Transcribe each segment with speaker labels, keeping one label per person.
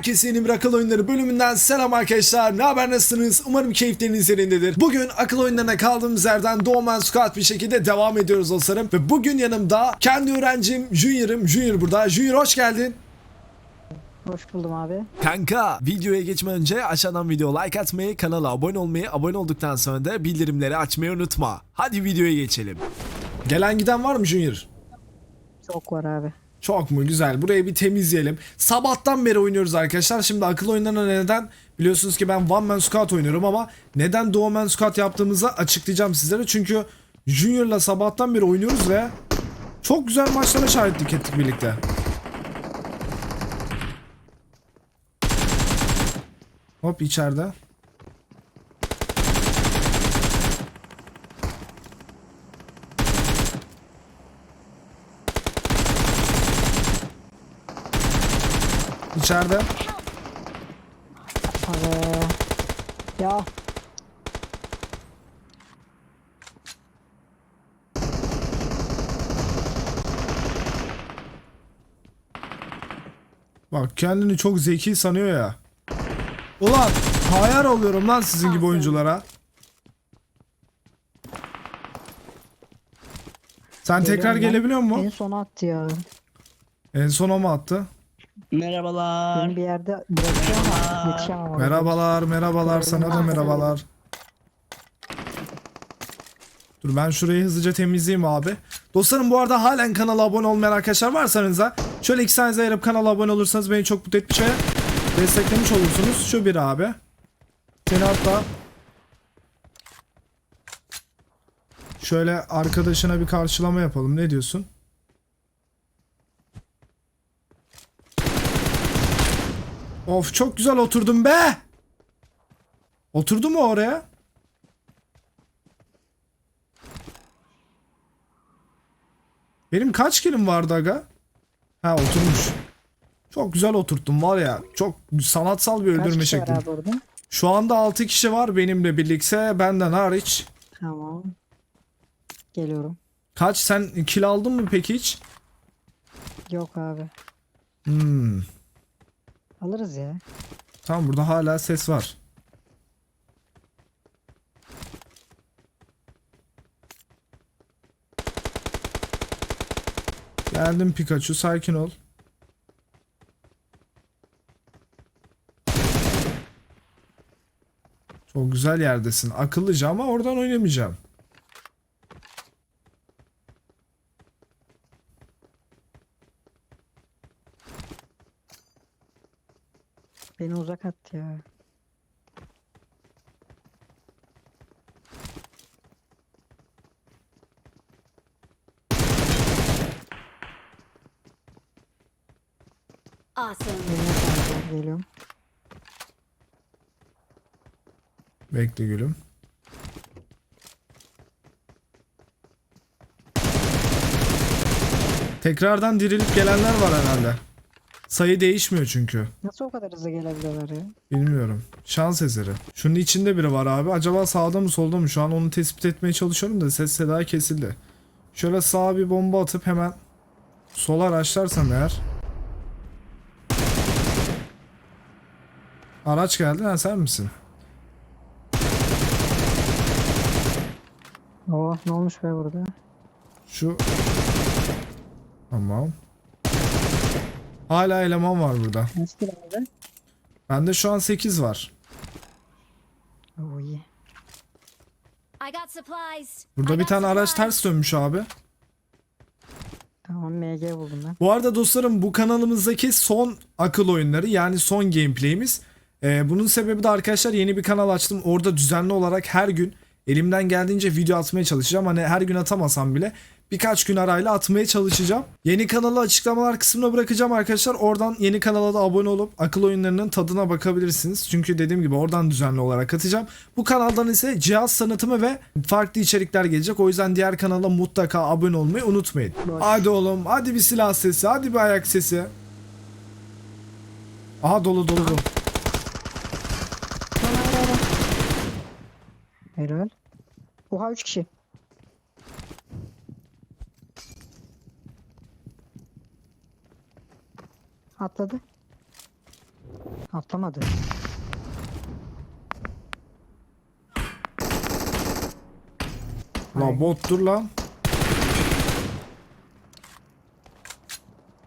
Speaker 1: Herkese yeni bir akıl oyunları bölümünden selam arkadaşlar. Ne haber nasılsınız? Umarım keyifleriniz yerindedir. Bugün akıl oyunlarına kaldığımız yerden Doğuman Squad bir şekilde devam ediyoruz dostlarım. Ve bugün yanımda kendi öğrencim Junior'ım. Junior burada. Junior hoş geldin.
Speaker 2: Hoş buldum abi.
Speaker 1: Kanka videoya geçmeden önce aşağıdan video like atmayı, kanala abone olmayı, abone olduktan sonra da bildirimleri açmayı unutma. Hadi videoya geçelim. Gelen giden var mı Junior?
Speaker 2: Çok var abi.
Speaker 1: Çok mu güzel. Burayı bir temizleyelim. Sabahtan beri oynuyoruz arkadaşlar. Şimdi akıl oyunlarına neden? Biliyorsunuz ki ben One Man Squad oynuyorum ama neden Duo Man Squad yaptığımızı açıklayacağım sizlere. Çünkü Junior'la sabahtan beri oynuyoruz ve çok güzel maçlara şahitlik ettik birlikte. Hop içeride. İçeride.
Speaker 2: Abi. Ya
Speaker 1: Bak kendini çok zeki sanıyor ya. Ulan hayal oluyorum lan sizin gibi oyunculara. Sen tekrar gelebiliyor
Speaker 2: en
Speaker 1: musun?
Speaker 2: sona attı ya.
Speaker 1: En son o mu attı?
Speaker 3: Merhabalar.
Speaker 2: Beni bir yerde bırakıyor ama yetişemem. oraya.
Speaker 1: Merhabalar, merhabalar sana da merhabalar. Dur ben şurayı hızlıca temizleyeyim abi. Dostlarım bu arada halen kanala abone olmayan arkadaşlar varsanız da şöyle iki saniye ayırıp kanala abone olursanız beni çok mutlu etmiş ve desteklemiş olursunuz. Şu bir abi. Seni hatta şöyle arkadaşına bir karşılama yapalım. Ne diyorsun? Of çok güzel oturdum be. Oturdu mu oraya? Benim kaç kilim vardı aga? Ha oturmuş. Çok güzel oturttum var ya. Çok sanatsal bir öldürme şekli. Şu anda 6 kişi var benimle birlikte benden hariç.
Speaker 2: Tamam. Geliyorum.
Speaker 1: Kaç sen kill aldın mı peki hiç?
Speaker 2: Yok abi.
Speaker 1: Hmm.
Speaker 2: Alırız ya.
Speaker 1: Tamam burada hala ses var. Geldim Pikachu sakin ol. Çok güzel yerdesin. Akıllıca ama oradan oynamayacağım.
Speaker 2: Beni uzak attı ya.
Speaker 4: Awesome.
Speaker 2: Geliyorum.
Speaker 1: Bekle gülüm. Tekrardan dirilip gelenler var herhalde. Sayı değişmiyor çünkü.
Speaker 2: Nasıl o kadar hızlı gelebiliyorlar ya?
Speaker 1: Bilmiyorum. Şans eseri. Şunun içinde biri var abi. Acaba sağda mı solda mı? Şu an onu tespit etmeye çalışıyorum da ses seda kesildi. Şöyle sağa bir bomba atıp hemen sola araçlarsam eğer. Araç geldi. Ha sen misin?
Speaker 2: Oh ne olmuş be burada?
Speaker 1: Şu Tamam. Hala eleman var burada.
Speaker 2: Nasıl abi?
Speaker 1: Bende şu an 8 var.
Speaker 2: Oh iyi.
Speaker 4: I got supplies.
Speaker 1: Burada bir tane araç ters dönmüş abi.
Speaker 2: Tamam MG buldum ben.
Speaker 1: Bu arada dostlarım bu kanalımızdaki son akıl oyunları yani son gameplay'imiz. Ee, bunun sebebi de arkadaşlar yeni bir kanal açtım. Orada düzenli olarak her gün elimden geldiğince video atmaya çalışacağım. Hani her gün atamasam bile birkaç gün arayla atmaya çalışacağım. Yeni kanalı açıklamalar kısmına bırakacağım arkadaşlar. Oradan yeni kanala da abone olup akıl oyunlarının tadına bakabilirsiniz. Çünkü dediğim gibi oradan düzenli olarak atacağım. Bu kanaldan ise cihaz tanıtımı ve farklı içerikler gelecek. O yüzden diğer kanala mutlaka abone olmayı unutmayın. Hadi oğlum hadi bir silah sesi hadi bir ayak sesi. Aha dolu dolu dolu.
Speaker 2: Helal. Oha 3 kişi. Atladı. Atlamadı.
Speaker 1: La
Speaker 2: Aynen.
Speaker 1: bot dur lan.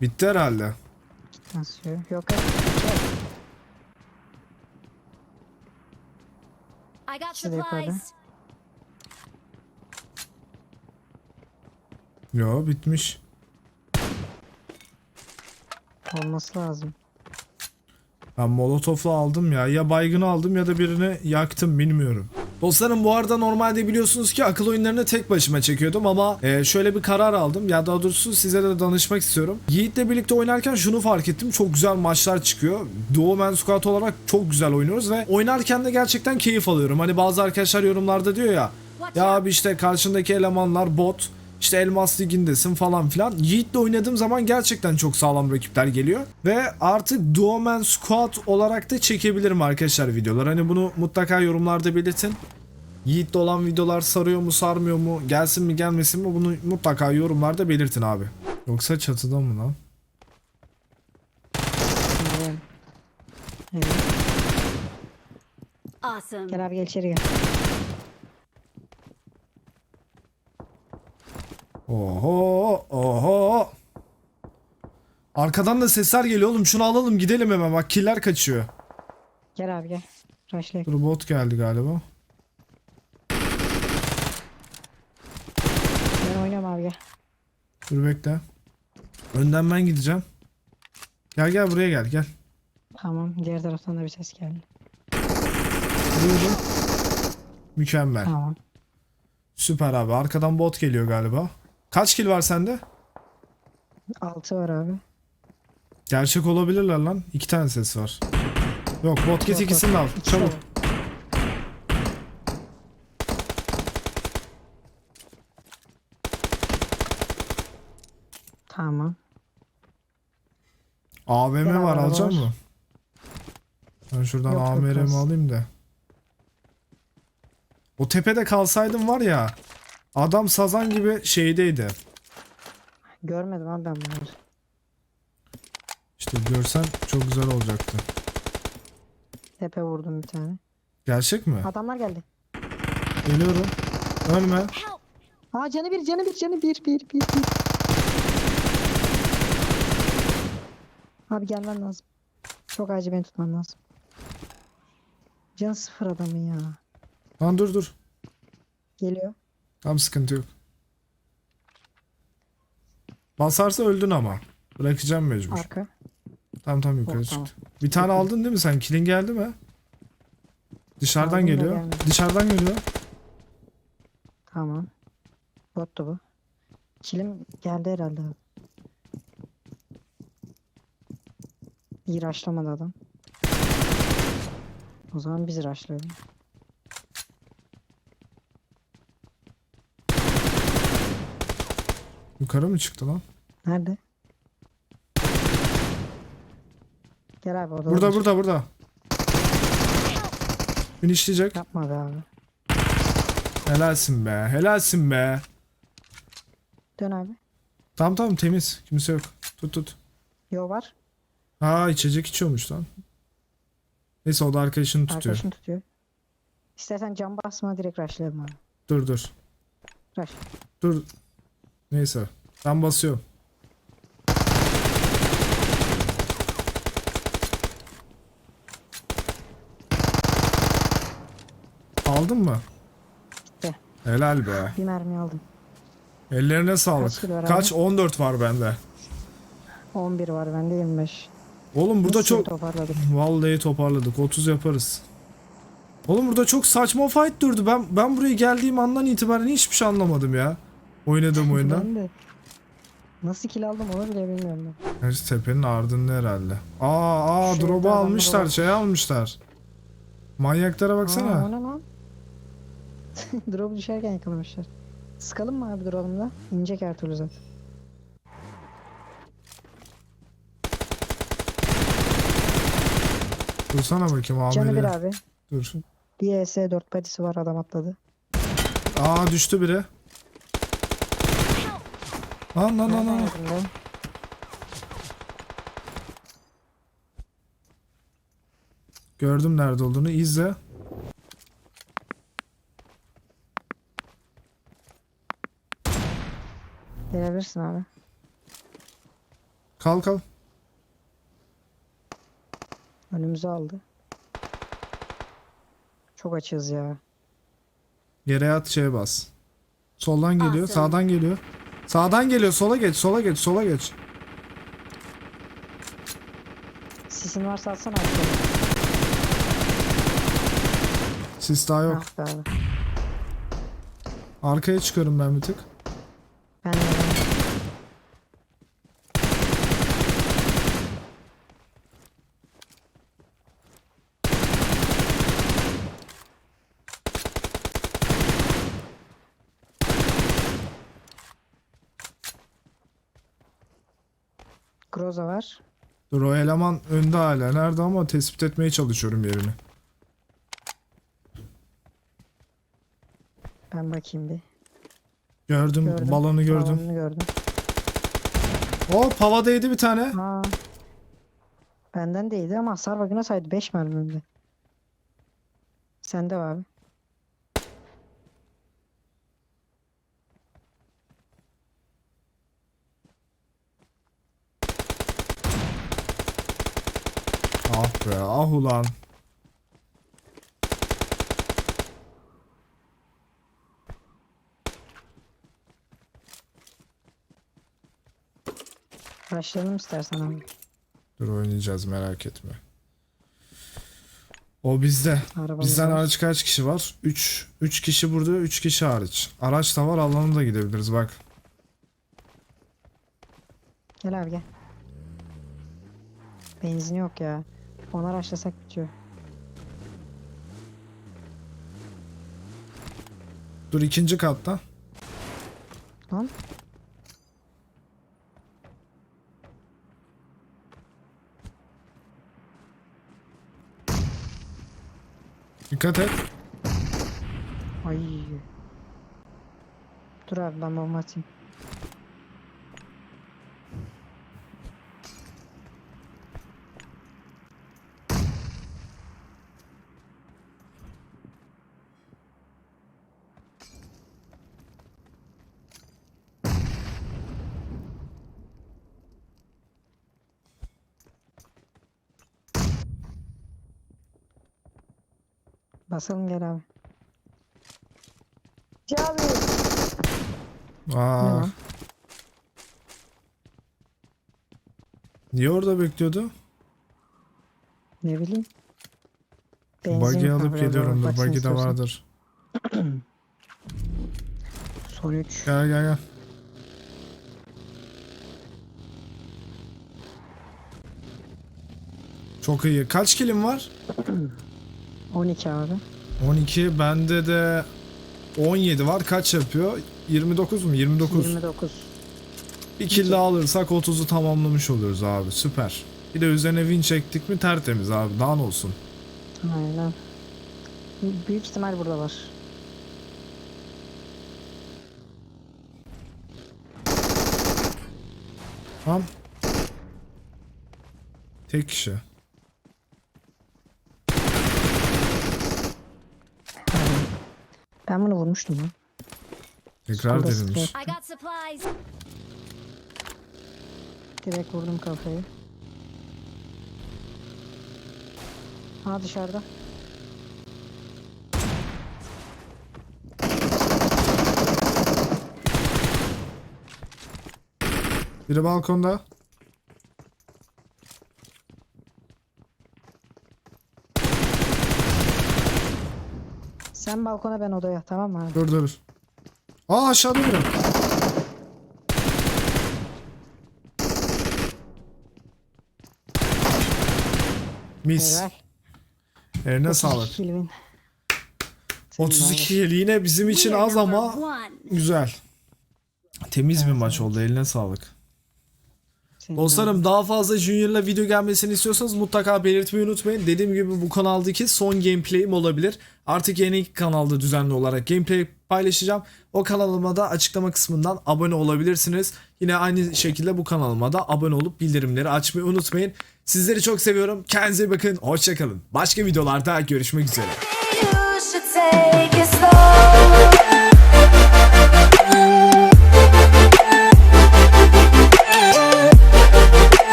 Speaker 1: Bitti herhalde.
Speaker 2: Nasıl yok? Yok yok.
Speaker 4: I got supplies.
Speaker 1: Yo bitmiş.
Speaker 2: Olması lazım.
Speaker 1: Ben molotofla aldım ya. Ya baygını aldım ya da birini yaktım bilmiyorum. Dostlarım bu arada normalde biliyorsunuz ki akıl oyunlarını tek başıma çekiyordum ama e, şöyle bir karar aldım. Ya daha doğrusu size de danışmak istiyorum. Yiğit'le birlikte oynarken şunu fark ettim. Çok güzel maçlar çıkıyor. Duo Man Squad olarak çok güzel oynuyoruz ve oynarken de gerçekten keyif alıyorum. Hani bazı arkadaşlar yorumlarda diyor ya ya abi işte karşındaki elemanlar bot. İşte Elmas Ligi'ndesin falan filan. Yiğit'le oynadığım zaman gerçekten çok sağlam rakipler geliyor. Ve artık Duo Man Squad olarak da çekebilirim arkadaşlar videolar. Hani bunu mutlaka yorumlarda belirtin. Yiğit'le olan videolar sarıyor mu sarmıyor mu gelsin mi gelmesin mi bunu mutlaka yorumlarda belirtin abi. Yoksa çatıda mı lan?
Speaker 2: Evet.
Speaker 4: Awesome.
Speaker 2: Gel abi gel içeri gel.
Speaker 1: Oho oho. Arkadan da sesler geliyor oğlum şunu alalım gidelim hemen bak killer kaçıyor.
Speaker 2: Gel abi gel. Rush'la.
Speaker 1: Dur bot geldi galiba.
Speaker 2: Ben oynuyorum abi gel.
Speaker 1: Dur bekle. Önden ben gideceğim. Gel gel buraya gel gel.
Speaker 2: Tamam. Diğer taraftan da bir ses geldi.
Speaker 1: Vurdum. Mükemmel.
Speaker 2: Tamam.
Speaker 1: Süper abi. Arkadan bot geliyor galiba. Kaç kill var sende?
Speaker 2: 6 var abi.
Speaker 1: Gerçek olabilirler lan. İki tane ses var. Yok bot
Speaker 2: yok.
Speaker 1: ikisini de al. Çabuk.
Speaker 2: Tamam.
Speaker 1: AVM
Speaker 2: Gel
Speaker 1: var alacak
Speaker 2: var.
Speaker 1: mı? Ben şuradan
Speaker 2: Yok,
Speaker 1: alayım da. O tepede kalsaydım var ya. Adam sazan gibi şeydeydi.
Speaker 2: Görmedim abi ben bunları.
Speaker 1: İşte görsen çok güzel olacaktı.
Speaker 2: Tepe vurdum bir tane.
Speaker 1: Gerçek mi?
Speaker 2: Adamlar geldi.
Speaker 1: Geliyorum. Ölme.
Speaker 2: Aa canı bir canı bir canı bir bir bir bir. Abi gelmen lazım. Çok acil beni tutman lazım. Canı sıfır adamın ya.
Speaker 1: Lan dur dur.
Speaker 2: Geliyor.
Speaker 1: Tam sıkıntı yok. Basarsa öldün ama. Bırakacağım mecbur.
Speaker 2: Arka.
Speaker 1: Tamam tamam yukarı
Speaker 2: Oh,
Speaker 1: çıktı. Bir tane aldın değil mi sen? Kilin geldi mi? Dışarıdan
Speaker 2: Aldım da
Speaker 1: geliyor.
Speaker 2: gelmedi.
Speaker 1: Dışarıdan geliyor.
Speaker 2: Tamam. Bottu bu. Kilim geldi herhalde abi. İyi rushlamadı adam. O zaman biz rushlayalım.
Speaker 1: Yukarı mı çıktı lan?
Speaker 2: Nerede? Gel abi orada.
Speaker 1: Burada
Speaker 2: olur.
Speaker 1: burada burada. Finişleyecek.
Speaker 2: Yapma be abi.
Speaker 1: Helalsin be. Helalsin be.
Speaker 2: Dön abi.
Speaker 1: Tamam tamam temiz. Kimse yok. Tut tut.
Speaker 2: Yo var.
Speaker 1: Aa içecek içiyormuş lan. Neyse o da arkadaşını tutuyor.
Speaker 2: Arkadaşım tutuyor. İstersen cam basma direkt rushlayalım abi.
Speaker 1: Dur dur.
Speaker 2: Rush.
Speaker 1: Dur. Neyse. Ben basıyorum. Aldın mı?
Speaker 2: Gitti.
Speaker 1: Helal be.
Speaker 2: Bir mermi aldım.
Speaker 1: Ellerine sağlık.
Speaker 2: Kaç
Speaker 1: Kaç?
Speaker 2: abi?
Speaker 1: 14 var bende.
Speaker 2: 11 var bende 25.
Speaker 1: Oğlum burada
Speaker 2: Nasıl
Speaker 1: çok
Speaker 2: toparladık.
Speaker 1: vallahi toparladık. 30 yaparız. Oğlum burada çok saçma fight durdu. Ben ben buraya geldiğim andan itibaren hiçbir şey anlamadım ya. Oynadığım.
Speaker 2: Ben de. Nasıl kill aldım onu bile bilmiyorum ben.
Speaker 1: Her tepenin ardında herhalde. Aa aa
Speaker 2: Şurada
Speaker 1: drop'u almışlar, şey almışlar. Manyaklara
Speaker 2: Aa,
Speaker 1: baksana.
Speaker 2: o ne lan? Drop düşerken yakalamışlar. Sıkalım mı abi drop'umda? İnecek her türlü zaten.
Speaker 1: Dursana bakayım
Speaker 2: Canı bir
Speaker 1: amiri.
Speaker 2: abi.
Speaker 1: Dur.
Speaker 2: DS 4 padisi var adam atladı.
Speaker 1: Aa düştü biri. Lan lan lan lan. Gördüm nerede olduğunu. İzle.
Speaker 2: Gelebilirsin abi.
Speaker 1: Kal kal.
Speaker 2: Önümüzü aldı. Çok açız ya.
Speaker 1: Yere at şeye bas. Soldan geliyor.
Speaker 4: Awesome.
Speaker 1: Sağdan geliyor. Sağdan geliyor. Sola geç. Sola geç. Sola geç.
Speaker 2: Sisin varsa atsana.
Speaker 1: Sis daha yok.
Speaker 2: Ah be abi.
Speaker 1: Arkaya çıkıyorum ben bir tık.
Speaker 2: Ben de ben. Groza var.
Speaker 1: Dur o eleman önde hala. Nerede ama tespit etmeye çalışıyorum yerini.
Speaker 2: Ben bakayım bir.
Speaker 1: Gördüm.
Speaker 2: Gördüm.
Speaker 1: Balonu gördüm.
Speaker 2: Balonunu gördüm.
Speaker 1: Hop havadaydı bir tane.
Speaker 2: Aa. Benden değildi ama hasar bakına saydı 5 mermimde. Sende var abi.
Speaker 1: Ah be ah ulan.
Speaker 2: Başlayalım istersen abi.
Speaker 1: Dur oynayacağız merak etme. O bizde.
Speaker 2: Arabamız
Speaker 1: Bizden
Speaker 2: var.
Speaker 1: hariç kaç kişi var? 3 3 kişi burada, 3 kişi hariç. Araç da var, alana da gidebiliriz bak.
Speaker 2: Gel abi gel. Benzin yok ya. Onu araçlasak bitiyor.
Speaker 1: Dur ikinci katta.
Speaker 2: Lan
Speaker 1: Dikkat et.
Speaker 2: ay. Dur abi ben bomba atayım. Basalım gel abi. Abi.
Speaker 1: Aa. Niye orada bekliyordu?
Speaker 2: Ne bileyim.
Speaker 1: Buggy alıp geliyorum.
Speaker 2: Baksana
Speaker 1: buggy de vardır.
Speaker 2: Son 3.
Speaker 1: Gel gel gel. Çok iyi. Kaç kilim var?
Speaker 2: 12 abi.
Speaker 1: 12. Bende de 17 var. Kaç yapıyor? 29 mu? 29.
Speaker 2: 29.
Speaker 1: Bir kill daha alırsak 30'u tamamlamış oluyoruz abi. Süper. Bir de üzerine win çektik mi tertemiz abi. Daha ne olsun.
Speaker 2: Aynen. Büyük ihtimal burada var.
Speaker 1: Tamam. Tek kişi.
Speaker 2: Ben bunu vurmuştum lan.
Speaker 1: Tekrar
Speaker 2: Skulda
Speaker 1: denilmiş.
Speaker 2: sıkıyor.
Speaker 4: I got supplies.
Speaker 2: Direkt vurdum kafayı. Ha dışarıda.
Speaker 1: Biri balkonda.
Speaker 2: Sen balkona ben odaya tamam mı abi?
Speaker 1: Dur dur. Aa aşağıda biri. Mis.
Speaker 2: Helal.
Speaker 1: Eline
Speaker 2: 32
Speaker 1: sağlık.
Speaker 2: kill win.
Speaker 1: 32 kill yine bizim için az ama güzel. Temiz bir maç oldu. Eline sağlık. Dostlarım daha fazla Junior'la video gelmesini istiyorsanız mutlaka belirtmeyi unutmayın. Dediğim gibi bu kanaldaki son gameplay'im olabilir. Artık yeni kanalda düzenli olarak gameplay paylaşacağım. O kanalıma da açıklama kısmından abone olabilirsiniz. Yine aynı şekilde bu kanalıma da abone olup bildirimleri açmayı unutmayın. Sizleri çok seviyorum. Kendinize bakın. Hoşçakalın. Başka videolarda görüşmek üzere.